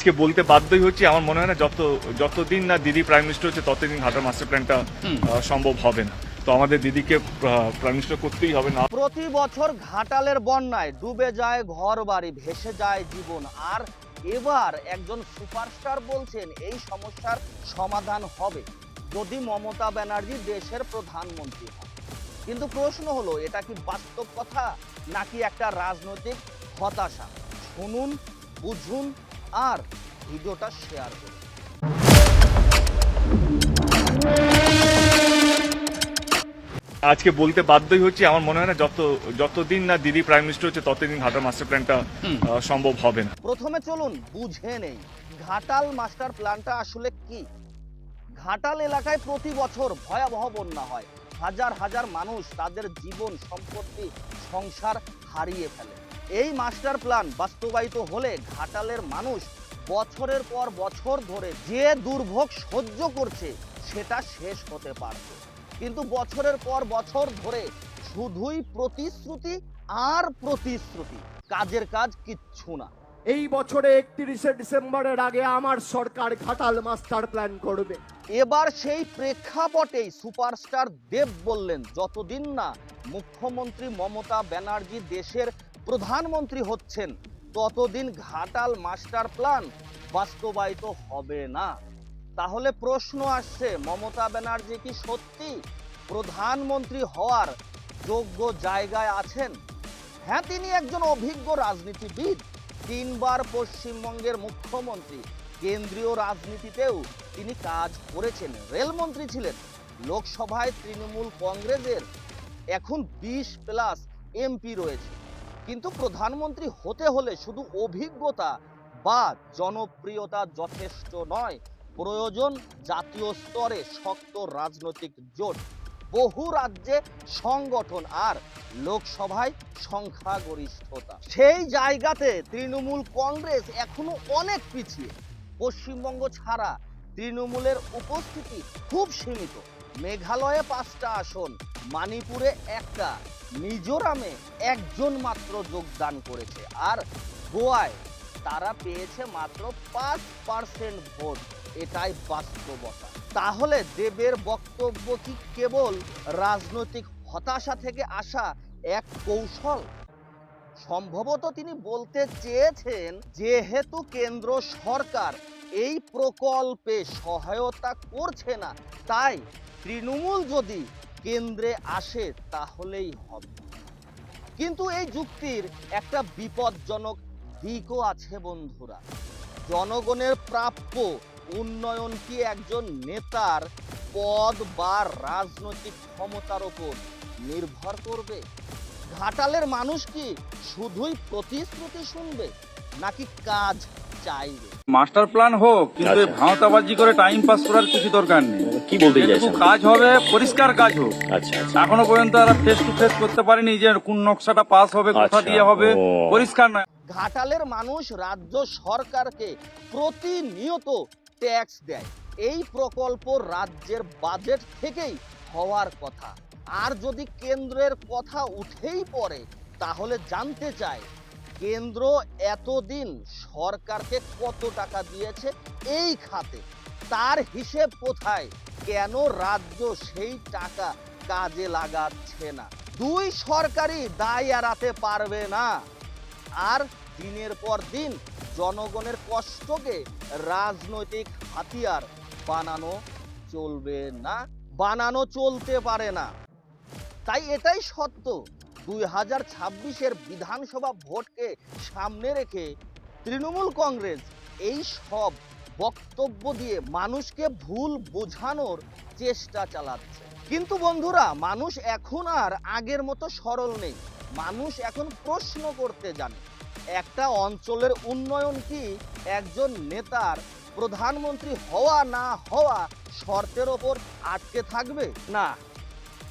আজকে বলতে বাধ্যই হচ্ছে আমার মনে হয় না যত যতদিন না দিদি প্রাইম মিনিস্টার হচ্ছে ততদিন ঘাটার মাস্টার প্ল্যানটা সম্ভব হবে না। তো আমাদের দিদিকে প্রাইম মিনিস্টার করতেই হবে না। প্রতি বছর ঘাটালের বন্যায় ডুবে যায় ঘর বাড়ি ভেসে যায় জীবন। আর এবার একজন সুপারস্টার বলছেন এই সমস্যার সমাধান হবে যদি মমতা ব্যানার্জি দেশের প্রধানমন্ত্রী হন। কিন্তু প্রশ্ন হলো এটা কি বাস্তব কথা নাকি একটা রাজনৈতিক হতাশা? শুনুন বুঝুন আর ভিডিওটা শেয়ার করুন। আজকে বলতে বাধ্যই হচ্ছে আমার মনে হয় না যত যতদিন না দিদি প্রাইম মিনিস্টার হচ্ছে ততদিন ঘাটার মাস্টার প্ল্যানটা সম্ভব হবে না। প্রথমে চলুন বুঝে নেই। ঘাটাল মাস্টার প্ল্যানটা আসলে কি? ঘাটাল এলাকায় প্রতি বছর ভয়াবহ বন্যা হয়। হাজার হাজার মানুষ তাদের জীবন সম্পত্তি সংসার হারিয়ে ফেলে। এই মাস্টার প্ল্যান বাস্তবায়িত হলে ঘাটালের মানুষ বছরের পর বছর ধরে যে দুর্ভোগ সহ্য করছে সেটা শেষ হতে পারত কিন্তু বছরের পর বছর ধরে শুধুই প্রতিশ্রুতি আর প্রতিশ্রুতি কাজের কাজ কিচ্ছু না। এই বছরে একত্রিশে ডিসেম্বরের আগে আমার সরকার ঘাটাল মাস্টার প্ল্যান করবে। এবার সেই প্রেক্ষাপটেই সুপারস্টার দেব বললেন যতদিন না মুখ্যমন্ত্রী মমতা ব্যানার্জি দেশের প্রধানমন্ত্রী হচ্ছেন, ততদিন ঘাটাল মাস্টার প্ল্যান বাস্তবায়িত হবে না। তাহলে প্রশ্ন আসছে, মমতা ব্যানার্জি কি সত্যি প্রধানমন্ত্রী হওয়ার যোগ্য জায়গায় আছেন? হ্যাঁ তিনি একজন অভিজ্ঞ রাজনীতিবিদ, তিনবার পশ্চিমবঙ্গের মুখ্যমন্ত্রী। কেন্দ্রীয় রাজনীতিতেও তিনি কাজ করেছেন, রেলমন্ত্রী ছিলেন। লোকসভায় তৃণমূল কংগ্রেসের এখন বিশ প্লাস এমপি রয়েছে। কিন্তু প্রধানমন্ত্রী হতে হলে শুধু অভিজ্ঞতা বা জনপ্রিয়তা যথেষ্ট নয়, প্রয়োজন জাতীয় স্তরে শক্ত রাজনৈতিক জোট, বহু রাজ্যে সংগঠন আর লোকসভায় সংখ্যাগরিষ্ঠতা। সেই জায়গাতে তৃণমূল কংগ্রেস এখনও অনেক পিছিয়ে। পশ্চিমবঙ্গ ছাড়া তৃণমূলের উপস্থিতি খুব সীমিত। মেঘালয়ে পাঁচটা আসন মানিপুরে একটা, মিজোরামে একজন মাত্র যোগদান করেছে। আর গোয়ায় তারা পেয়েছে মাত্র পাঁচ পার্সেন্ট ভোট। এটাই বাস্তবতা। তাহলে দেবের বক্তব্য কি কেবল রাজনৈতিক হতাশা থেকে আসা এক কৌশল? সম্ভবত তিনি বলতে চেয়েছেন, যেহেতু কেন্দ্র সরকার এই প্রকল্পে সহায়তা করছে না, তাই তৃণমূল যদি কেন্দ্রে আসে তাহলেই হবে। কিন্তু এই যুক্তির একটা বিপজ্জনক দিকও আছে বন্ধুরা। জনগণের প্রাপ্য উন্নয়ন কি একজন নেতার পদ বা রাজনৈতিক ক্ষমতার ওপর নির্ভর করবে? ঘাটালের মানুষ কি শুধুই প্রতিশ্রুতি শুনবে, নাকি কাজ চাইবে। মাস্টার প্ল্যান হোক কিন্তু এই ভাঁওতাবাজি করে টাইম পাস করার কিছু দরকার নেই। কি বলতে চাইছেন? কাজ হবে পরিষ্কার কাজ হোক। আচ্ছা আচ্ছা। এখনও পর্যন্ত তারা ফেস টু ফেস করতে পারেনি যে কোন নকশাটা পাস হবে কোথা আচ্ছা, দিয়ে হবে। পরিষ্কার নয়। ঘাটালের মানুষ রাজ্য সরকারকে প্রতিনিয়ত ট্যাক্স দেয়। এই প্রকল্প রাজ্যের বাজেট থেকেই হওয়ার কথা। আর যদি কেন্দ্রের কথা উঠেই পড়ে তাহলে জানতে চাই কেন্দ্র এতদিন সরকারকে কত টাকা দিয়েছে? এই খাতে তার হিসেব কোথায়? কেন রাজ্য সেই টাকা কাজে লাগাচ্ছে না? দুই সরকারই দায় এড়াতে পারবে না। আর দিনের পর দিন জনগণের কষ্টকে রাজনৈতিক হাতিয়ার বানানো চলবে না, বানানো চলতে পারে না। তাই এটাই সত্য। দুই হাজার ছাব্বিশের বিধানসভা ভোটকে সামনে রেখে তৃণমূল কংগ্রেস এই সব বক্তব্য দিয়ে মানুষকে ভুল বোঝানোর চেষ্টা চালাচ্ছে। কিন্তু বন্ধুরা, মানুষ এখন আর আগের মতো সরল নেই। মানুষ এখন প্রশ্ন করতে জানে, একটা অঞ্চলের উন্নয়ন কি একজন নেতার প্রধানমন্ত্রী হওয়া না হওয়া শর্তের ওপর আটকে থাকবে? না,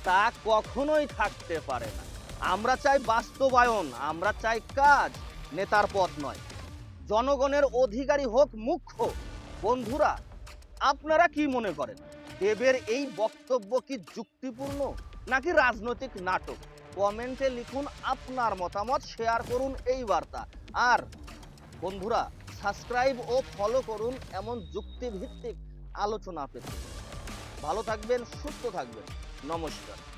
তা কখনোই থাকতে পারে না। আমরা চাই বাস্তবায়ন, আমরা চাই কাজ, নেতার পথ নয়। জনগণের অধিকারী হোক মুখ্য। বন্ধুরা, আপনারা কি মনে করেন, দেবের এই বক্তব্য কি যুক্তিপূর্ণ নাকি রাজনৈতিক নাটক? কমেন্টে লিখুন আপনার মতামত, শেয়ার করুন এই বার্তা। আর বন্ধুরা, সাবস্ক্রাইব ও ফলো করুন এমন যুক্তিভিত্তিক আলোচনা পেতে। ভালো থাকবেন, সুস্থ থাকবেন। নমস্কার।